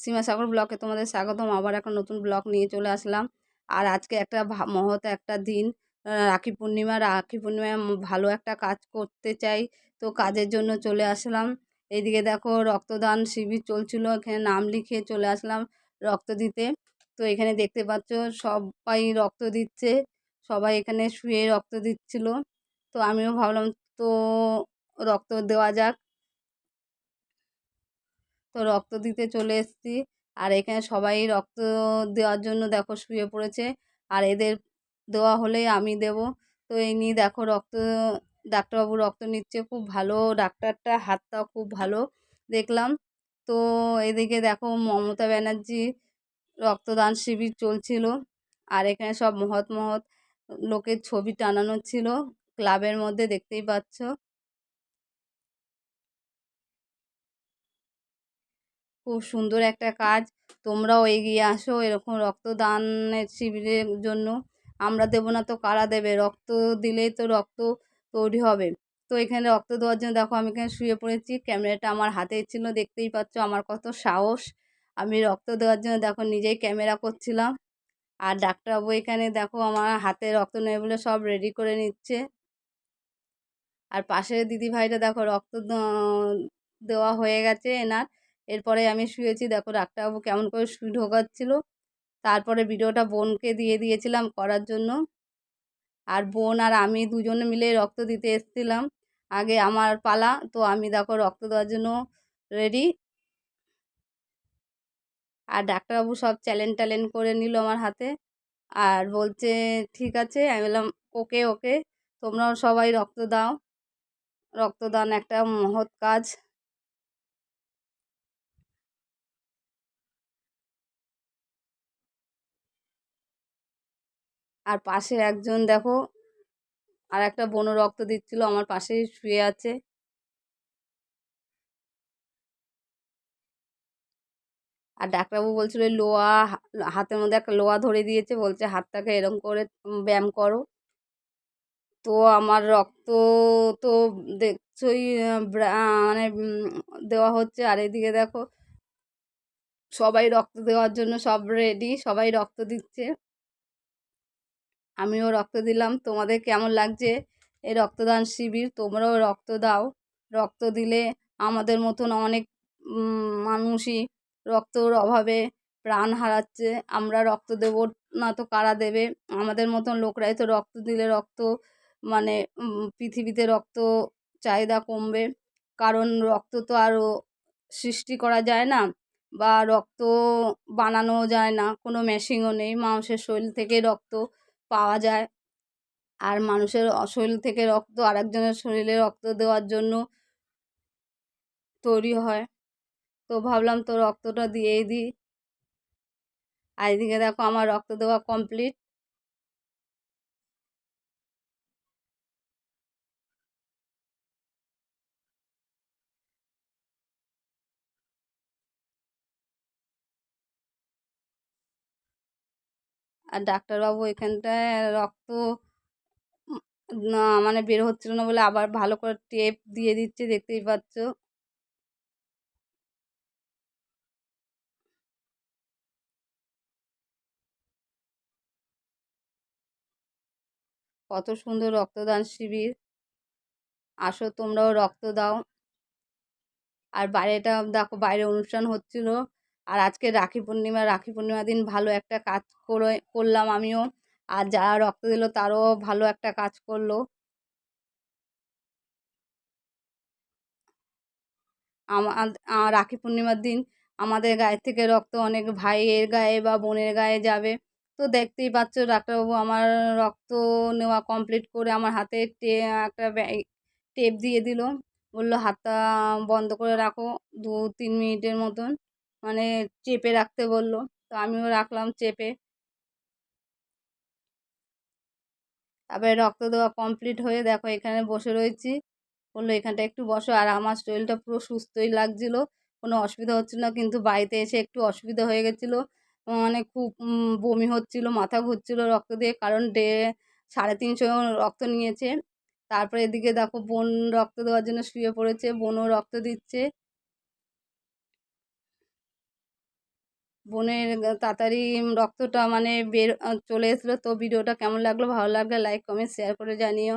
সীমা সাগর ব্লকে তোমাদের স্বাগতম। আবার একটা নতুন ব্লগ নিয়ে চলে আসলাম। আর আজকে একটা মহৎ একটা দিন। রাখি পূর্ণিমা, রাখি পূর্ণিমায় ভালো একটা কাজ করতে চাই। তো কাজের জন্য চলে আসলাম। এইদিকে দেখো রক্তদান শিবির চলছিল। এখানে নাম লিখে চলে আসলাম রক্ত দিতে। তো এখানে দেখতে পাচ্ছ সবাই রক্ত দিচ্ছে। সবাই এখানে শুয়ে রক্ত দিচ্ছিল। তো আমিও ভাবলাম তো রক্ত দেওয়া যাক। তো রক্ত দিতে চলে এসেছি। আর এখানে সবাই রক্ত দেওয়ার জন্য দেখো শুয়ে পড়েছে। আর এদের দেওয়া হলেই আমি দেব। তো এই নিয়ে দেখো রক্ত, ডাক্তারবাবু রক্ত নিচ্ছে। খুব ভালো ডাক্তারটা হাতটাও খুব ভালো দেখলাম। তো এদিকে দেখো মমতা ব্যানার্জি রক্তদান শিবির চলছিল। আর এখানে সব মহৎ মহৎ লোকের ছবি টানানো ছিল। ক্লাবের মধ্যে দেখতেই পাচ্ছ। খুব সুন্দর একটা কাজ। তোমরাও এগিয়ে আসো এরকম রক্তদানের শিবিরের জন্য। আমরা দেবো না তো কারা দেবে? রক্ত দিলেই তো রক্ত তৈরি হবে। তো এখানে রক্ত দেওয়ার জন্য দেখো আমি এখানে শুয়ে পড়েছি। ক্যামেরাটা আমার হাতে ছিল, দেখতেই পাচ্ছ আমার কত সাহস। আমি রক্ত দেওয়ার জন্য দেখো নিজেই ক্যামেরা করছিলাম। আর ডাক্তারবাবু এখানে দেখো আমার হাতে রক্ত নেবে বলে সব রেডি করে নিচ্ছে। আর পাশের দিদিভাইটা দেখো রক্ত দেওয়া হয়ে গেছে এনার। এরপরে আমি শুয়েছি, দেখো ডাক্তারবাবু কেমন করে ঢোকাচ্ছিল। তারপরে ভিডিওটা বোনকে দিয়ে দিয়েছিলাম করার জন্য। আর বোন আর আমি দুজনে মিলে রক্ত দিতে এসেছিলাম। আগে আমার পালা, তো আমি দেখো রক্ত দেওয়ার জন্য রেডি আর ডাক্তারবাবু সব চ্যালেঞ্জ ট্যালেন করে নিল আমার হাতে। আর বলছে, ঠিক আছে। আমি বললাম, ওকে ওকে, তোমরাও সবাই রক্ত দাও। রক্তদান একটা মহৎ কাজ। আর পাশে একজন দেখো, আর একটা বোনও রক্ত দিচ্ছিল, আমার পাশেই শুয়ে আছে। আর ডাক্তারবাবু বলছিল লোয়া হাতের মধ্যে একটা লোয়া ধরে দিয়েছে, বলছে হাতটাকে এরম করে ব্যায়াম করো। তো আমার রক্ত তো দেখছই মানে দেওয়া হচ্ছে। আর এদিকে দেখো, সবাই রক্ত দেওয়ার জন্য সব রেডি সবাই রক্ত দিচ্ছে। আমিও রক্ত দিলাম। তোমাদের কেমন লাগছে? এই রক্তদান শিবির, তোমরাও রক্ত দাও। রক্ত দিলে আমাদের মতন অনেক মানুষই রক্তর অভাবে প্রাণ হারাচ্ছে। আমরা রক্ত দেব না তো কারা দেবে? আমাদের মতন লোকরাই তো রক্ত দিলে রক্ত মানে পৃথিবীতে রক্ত চাহিদা কমবে। কারণ রক্ত তো আরও সৃষ্টি করা যায় না বা রক্ত বানানোও যায় না। কোনো মেশিনও নেই। মানুষের শরীর থেকে রক্ত পাওয়া যায়। আর মানুষের শরীর থেকে রক্ত, আরেকজনের শরীরে রক্ত দেওয়ার জন্য তৈরি হয়। তো ভাবলাম তো রক্তটা দিয়েই দিই। আর এদিকে দেখো আমার রক্ত দেওয়া কমপ্লিট আর ডাক্তারবাবু এখানটায় রক্ত না মানে বের হচ্ছিল না বলে আবার ভালো করে টেপ দিয়ে দিচ্ছে, দেখতেই পাচ্ছ। কত সুন্দর রক্তদান শিবির। আসো তোমরাও রক্ত দাও। আর বাইরেটা দেখো, বাইরে অনুষ্ঠান হচ্ছিল। আর আজকে রাখি পূর্ণিমা রাখি পূর্ণিমা দিন ভালো একটা কাজ করে, করলাম আমিও। আর যারা রক্ত দিল তারও ভালো একটা কাজ করল। আমার রাখি পূর্ণিমার দিন আমাদের গায়ের থেকে রক্ত অনেক ভাইয়ের গায়ে বা বোনের গায়ে যাবে। তো দেখতেই পাচ্ছ ডাক্তারবাবু আমার রক্ত নেওয়া কমপ্লিট করে আমার হাতে টে, একটা টেপ দিয়ে দিল। বলল হাতটা বন্ধ করে রাখো দু, তিন মিনিটের মতন। মানে চেপে রাখতে বলল। তো আমিও রাখলাম চেপে। তারপরে রক্ত দেওয়া কমপ্লিট হয়ে দেখো এখানে বসে রয়েছি। বলল এখানটা একটু বসো আর আমার শরীরটা পুরো সুস্থই লাগছিল। কোনো অসুবিধা হচ্ছিল না, কিন্তু বাড়িতে এসে একটু অসুবিধা হয়ে গেছিল। মানে খুব বমি হচ্ছিল, মাথা ঘুরছিলো রক্ত দিয়ে। কারণ ডে, সাড়ে তিনশো রক্ত নিয়েছে। তারপরে এদিকে দেখো বোন রক্ত দেওয়ার জন্য শুয়ে পড়েছে, বোনও রক্ত দিচ্ছে। বোনের তাড়াতাড়ি রক্তটা মানে বের চলে এসলো তো ভিডিওটা কেমন লাগল? ভালো লাগলে লাইক কমেন্ট শেয়ার করে জানিও।